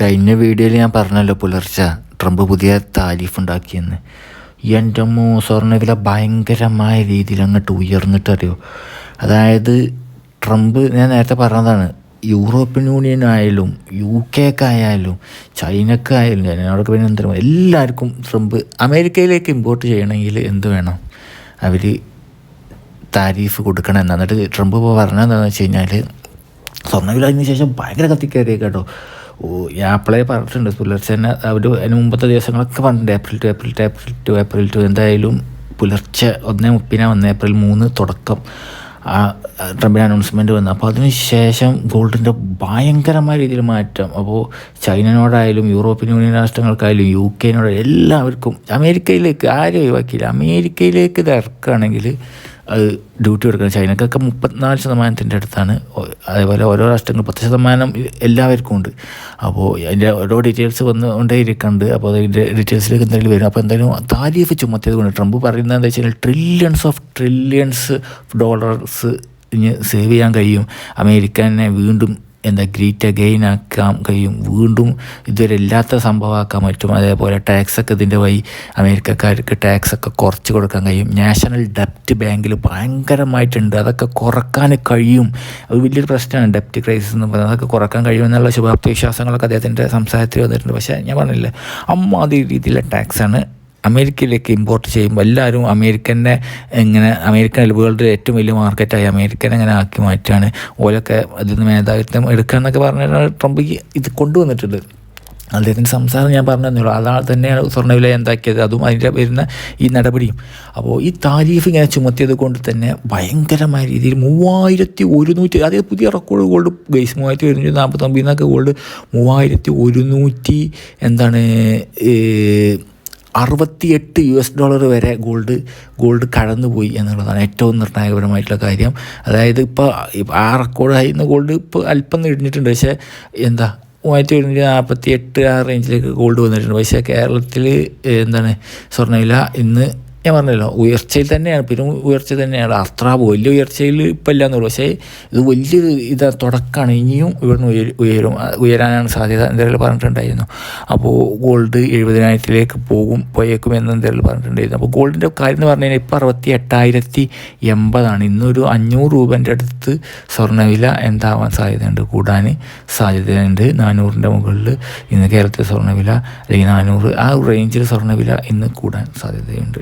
കഴിഞ്ഞ വീഡിയോയിൽ ഞാൻ പറഞ്ഞല്ലോ പുലർച്ചെ ട്രംപ് പുതിയ താരിഫ് ഉണ്ടാക്കിയെന്ന്. എന്റെ അമ്മോ സ്വർണവില ഭയങ്കരമായ രീതിയിൽ അങ്ങോട്ട് ഉയർന്നിട്ടറിയോ അതായത് ട്രംപ് ഞാൻ നേരത്തെ പറഞ്ഞതാണ് യൂറോപ്യൻ യൂണിയൻ ആയാലും യു കെക്കായാലും ചൈനക്കായാലും ചൈനയോടൊക്കെ പിന്നെ എന്തോ എല്ലാവർക്കും ട്രംപ് അമേരിക്കയിലേക്ക് ഇമ്പോർട്ട് ചെയ്യണമെങ്കിൽ എന്ത് വേണം? അവർ താരീഫ് കൊടുക്കണം. എന്നാ എന്നിട്ട് ട്രംപ് ഇപ്പോൾ പറഞ്ഞതെന്താണെന്ന് വെച്ച് കഴിഞ്ഞാൽ സ്വർണവില അതിന് ശേഷം ഭയങ്കര കത്തിക്കയറിയ കേട്ടോ അപ്പോഴേ പറഞ്ഞിട്ടുണ്ട്. പുലർച്ചെ തന്നെ അവർ അതിന് മുമ്പത്തെ ദിവസങ്ങളൊക്കെ പറഞ്ഞിട്ടുണ്ട്. April two April two April two April two എന്തായാലും പുലർച്ചെ ഒന്നേ മുപ്പിനാണ് വന്നത് ഏപ്രിൽ മൂന്ന് തുടക്കം. ആ ട്രംപിന്റെ അനൗൺസ്മെന്റ് വന്നു. അപ്പോൾ അതിന് ശേഷം ഗോൾഡിന്റെ ഭയങ്കരമായ രീതിയിൽ മാറ്റം. അപ്പോൾ ചൈനയോടായാലും യൂറോപ്യൻ യൂണിയൻ രാഷ്ട്രങ്ങൾക്കായാലും യു കെനോട് എല്ലാവർക്കും അമേരിക്കയിലേക്ക് ആരും ഒഴിവാക്കിയില്ല. അമേരിക്കയിലേക്ക് ഇത് ഇറക്കുകയാണെങ്കിൽ അത് ഡ്യൂട്ടി കൊടുക്കുന്ന ചൈനക്കൊക്കെ മുപ്പത്തിനാല് ശതമാനത്തിന്റെ അടുത്താണ്. അതേപോലെ ഓരോ രാഷ്ട്രങ്ങൾ പത്ത് ശതമാനം എല്ലാവർക്കും ഉണ്ട്. അപ്പോൾ അതിന്റെ ഓരോ ഡീറ്റെയിൽസ് വന്നുകൊണ്ടേ ഇരിക്കുന്നുണ്ട് അപ്പോൾ അതിന്റെ ഡീറ്റെയിൽസിലേക്ക് എന്തെങ്കിലും വരും. അപ്പോൾ എന്തായാലും താരിഫ് ചുമത്തിയത് കൊണ്ട് ട്രംപ് പറയുന്നത് എന്താ വെച്ചാൽ ട്രില്യൺസ് ഓഫ് ട്രില്യൺസ് ഡോളേഴ്സ് ഇനി സേവ് ചെയ്യാൻ കഴിയും. അമേരിക്കനെ വീണ്ടും എന്താ ഗ്രീറ്റ് അഗെയിൻ ആക്കാൻ കഴിയും. വീണ്ടും ഇതുവരെ ഇല്ലാത്ത സംഭവമാക്കാൻ പറ്റും. അതേപോലെ ടാക്സൊക്കെ ഇതിന്റെ വഴി അമേരിക്കക്കാർക്ക് ടാക്സൊക്കെ കുറച്ച് കൊടുക്കാൻ കഴിയും. നാഷണൽ ഡെപ്റ്റ് ബാങ്കിൽ ഭയങ്കരമായിട്ടുണ്ട്. അതൊക്കെ കുറയ്ക്കാൻ കഴിയും. അത് വലിയൊരു പ്രശ്നമാണ് ഡെപ്റ്റ് ക്രൈസിസ് എന്ന് പറയുന്നത്. അതൊക്കെ കുറയ്ക്കാൻ കഴിയുമെന്നുള്ള ശുഭാപ്തി വിശ്വാസങ്ങളൊക്കെ അദ്ദേഹത്തിന്റെ സംസാരത്തിൽ വന്നിട്ടുണ്ട്. പക്ഷേ ഞാൻ പറഞ്ഞില്ല അമ്മാതിരി രീതിയിലുള്ള ടാക്സാണ് അമേരിക്കയിലേക്ക് ഇമ്പോർട്ട് ചെയ്യുമ്പോൾ എല്ലാവരും അമേരിക്കന്റെ ഇങ്ങനെ അമേരിക്കൻ വേൾഡിലെ ഏറ്റവും വലിയ മാർക്കറ്റായി അമേരിക്കനെ എങ്ങനെ ആക്കി മാറ്റുകയാണ് ഓലൊക്കെ അതിൽ നിന്ന് മേധാവിത്വം എടുക്കുക എന്നൊക്കെ ട്രംപ് ഇത് കൊണ്ടുവന്നിട്ടുണ്ട് അദ്ദേഹത്തിന്റെ സംസാരം ഞാൻ പറഞ്ഞു തന്നുള്ളൂ അതാണ് തന്നെയാണ് സ്വർണവില എന്താക്കിയത് അതും അതിന്റെ വരുന്ന ഈ നടപടിയും. അപ്പോൾ ഈ താരീഫ് ഇങ്ങനെ ചുമത്തിയത് കൊണ്ട് തന്നെ ഭയങ്കരമായ രീതിയിൽ മൂവായിരത്തി ഒരുന്നൂറ്റി അതായത് പുതിയ റെക്കോർഡ് ഗോൾഡ് ഗൈസ് മൂവായിരത്തി ഒരുന്നൂറ്റി നാൽപ്പത്തൊമ്പതിൽ നിന്നൊക്കെ ഗോൾഡ് മൂവായിരത്തി ഒരുന്നൂറ്റി എന്താണ് അറുപത്തിയെട്ട് യു എസ് ഡോളർ വരെ ഗോൾഡ് ഗോൾഡ് കടന്നുപോയി എന്നുള്ളതാണ് ഏറ്റവും നിർണായകപരമായിട്ടുള്ള കാര്യം. അതായത് ഇപ്പോൾ ആ റെക്കോർഡ് ആയിരുന്ന ഗോൾഡ് ഇപ്പോൾ അല്പം ഇടിഞ്ഞിട്ടുണ്ട്. പക്ഷേ എന്താ മൂവായിരത്തി ഒരുന്നൂറ്റി നാൽപ്പത്തി എട്ട് ആ റേഞ്ചിലേക്ക് ഗോൾഡ് വന്നിട്ടുണ്ട്. പക്ഷേ കേരളത്തിൽ എന്താണ് സ്വർണവില ഇന്ന് ഞാൻ പറഞ്ഞല്ലോ ഉയർച്ചയിൽ തന്നെയാണ് പിന്നെ ഉയർച്ച തന്നെയാണ്. അത്ര വലിയ ഉയർച്ചയിൽ ഇപ്പം ഇല്ല എന്നുള്ളൂ പക്ഷേ ഇത് വലിയൊരു ഇതാ തുടക്കമാണ്. ഇനിയും ഇവിടുന്ന് ഉയരും ഉയരും. ഉയരാനാണ് സാധ്യത എന്തെങ്കിലും പറഞ്ഞിട്ടുണ്ടായിരുന്നു. അപ്പോൾ ഗോൾഡ് എഴുപതിനായിരത്തിലേക്ക് പോകും പോയേക്കും എന്ന് എന്തെങ്കിലും പറഞ്ഞിട്ടുണ്ടായിരുന്നു. അപ്പോൾ ഗോൾഡിന്റെ കാര്യം എന്ന് പറഞ്ഞു കഴിഞ്ഞാൽ ഇപ്പോൾ അറുപത്തി എട്ടായിരത്തി എൺപതാണ് ഇന്നൊരു അഞ്ഞൂറ് രൂപേന്റെ അടുത്ത് സ്വർണവില എന്താവാൻ സാധ്യതയുണ്ട് കൂടാൻ സാധ്യതയുണ്ട്. നാനൂറിന്റെ മുകളിൽ ഇന്ന് കേരളത്തിലെ സ്വർണവില അല്ലെങ്കിൽ നാനൂറ് ആ റേഞ്ചിൽ സ്വർണവില ഇന്ന് കൂടാൻ സാധ്യതയുണ്ട്.